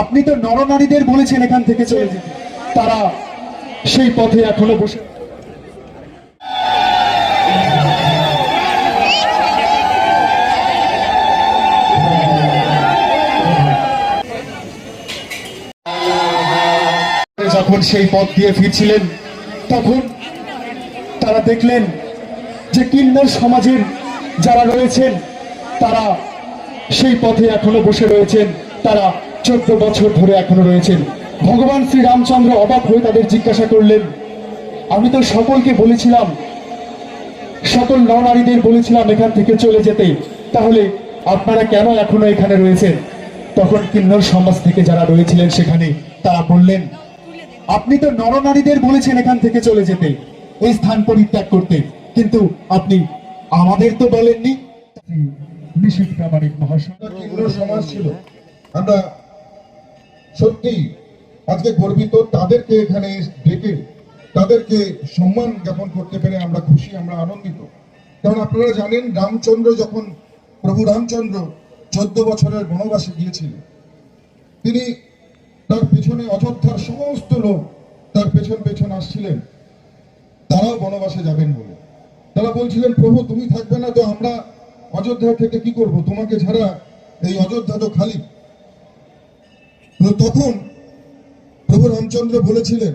আপনি তো নরনারীদের বলেছেন এখান থেকে চলে যেতে। তারা সেই পথে এখনও বসে যখন সেই পথ দিয়ে ফিরছিলেন, তখন তারা দেখলেন যে কিন্নর সমাজের যারা রয়েছেন, তারা সেই পথে এখনও বসে রয়েছেন। তারা চোদ্দ বছর ধরে এখনও রয়েছেন। ভগবান শ্রী রামচন্দ্র অবাক হয়ে তাদের জিজ্ঞাসা করলেন, আমি তো সকলকে বলেছিলাম, সকল নরনারীদের বলেছিলাম এখান থেকে চলে যেতে। তাহলে আপনারা কেন এখনও এখানে রয়েছেন? তখন কিন্নর সমাজ থেকে যারা রয়েছিলেন সেখানে তারা বললেন, আপনি তো নরনারীদের বলেছেন এখান থেকে চলে যেতে, এই স্থান পরিত্যাগ করতে। কিন্তু আপনি আমাদের তো বলেননি। নিষেধ প্রামাণিক কেন্দ্র সমাজ ছিল। আমরা সত্যি, আজকে গর্বিত, তাদেরকে এখানে ডেকে, তাদেরকে সম্মান জ্ঞাপন করতে পেরে আমরা খুশি, আমরা আনন্দিত। কারণ আপনারা জানেন, রামচন্দ্র যখন প্রভু রামচন্দ্র চোদ্দ বছরের বনবাসে গিয়েছিলেন তিনি তার পেছনে অযোধ্যার সমস্ত লোক তার পেছন পেছন আসছিলেন। তারাও বনবাসে যাবেন বলে। তারা বলছিলেন, প্রভু, তুমি থাকবে না তো, আমরা অযোধ্যা থেকে কি করব? তোমাকে ছাড়া এই অযোধ্যা তো খালি। তখন প্রভু রামচন্দ্র বলেছিলেন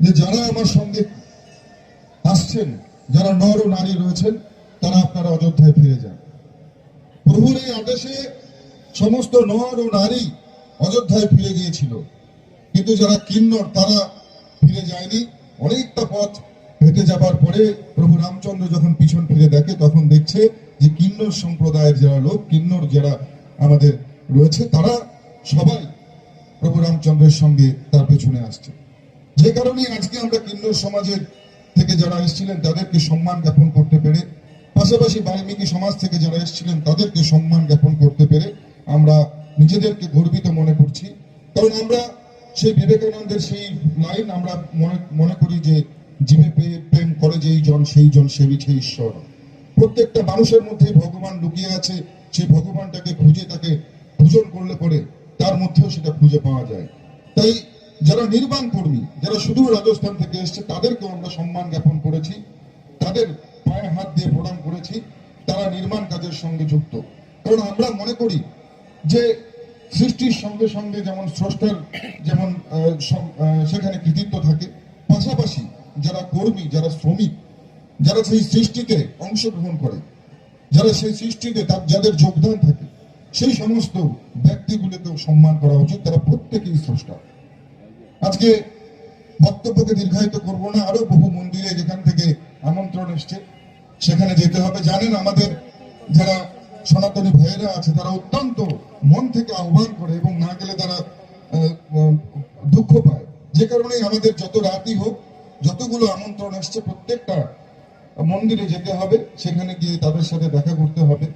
যে যারা আমার সঙ্গে আসছেন, যারা নর ও নারী রয়েছেন, তারা আপনারা অযোধ্যায় ফিরে যান। প্রভুর এই আদেশে সমস্ত নর ও নারী অযোধ্যায় ফিরে গিয়েছিল। কিন্তু যারা কিন্নর, তারা ফিরে যায়নি। অনেকটা পথ হেঁটে যাবার পরে প্রভু রামচন্দ্র যখন পিছন ফিরে দেখে, তখন দেখছে যে কিন্নর সম্প্রদায়ের যারা লোক, কিন্নর যারা আমাদের রয়েছে, তারা সবাই প্রভু রামচন্দ্রের সঙ্গে তার পেছনে আসছে। যে কারণে আজকে আমরা কিন্নর সমাজের থেকে যারা এসেছিলেন, তাদেরকে সম্মান জ্ঞাপন করতে পেরে, পাশাপাশি বাল্মীকি সমাজ থেকে যারা এসেছিলেন, তাদেরকে সম্মান জ্ঞাপন করতে পেরে আমরা নিজেদেরকে গর্বিত মনে করছি। কারণ আমরা সেই বিবেকানন্দের সেই লাইন আমরা মনে মনে করি যে জীবে পেয়ে প্রেম করে যেই জন, সেই জন সেবিছে ঈশ্বর। প্রত্যেকটা মানুষের মধ্যে ভগবান লুকিয়ে আছে। সেই ভগবানটাকে খুঁজে তাকে পূজন করলে পরে তার মধ্যেও সেটা খুঁজে পাওয়া যায়। তাই যারা নির্বাণ কর্মী, যারা শুধু রাজস্থান থেকে এসছে, তাদেরকেও আমরা সম্মান জ্ঞাপন করেছি। তাদের পায়ে হাত দিয়ে প্রণাম করেছি। তারা নির্মাণ কাজের সঙ্গে যুক্ত। কারণ আমরা মনে করি যে সৃষ্টির সঙ্গে সঙ্গে যেমন স্রষ্টার যেমন সেখানে কৃতিত্ব থাকে, পাশাপাশি যারা কর্মী, যারা শ্রমিক, যারা সেই সৃষ্টিতে অংশগ্রহণ করে, যারা সেই সৃষ্টিতে তার, যাদের যোগদান থাকে সেই সমস্ত ব্যক্তিগুলোকেও সম্মান করা উচিত, তারা প্রত্যেকেই স্রষ্টা। আজকে বক্তব্যকে দীর্ঘায়িত করব না, আরও বহু মন্দিরে যেখান থেকে আমন্ত্রণ এসছে, সেখানে যেতে হবে। জানেন, আমাদের যারা সনাতনী ভাইয়েরা আছে, তারা অত্যন্ত মন থেকে আহ্বান করে এবং না গেলে তারা দুঃখ পায়। যে কারণে আমাদের যত রাতই হোক, যতগুলো আমন্ত্রণ আসছে প্রত্যেকটা মন্দিরে যেতে হবে, সেখানে গিয়ে তাদের সাথে দেখা করতে হবে।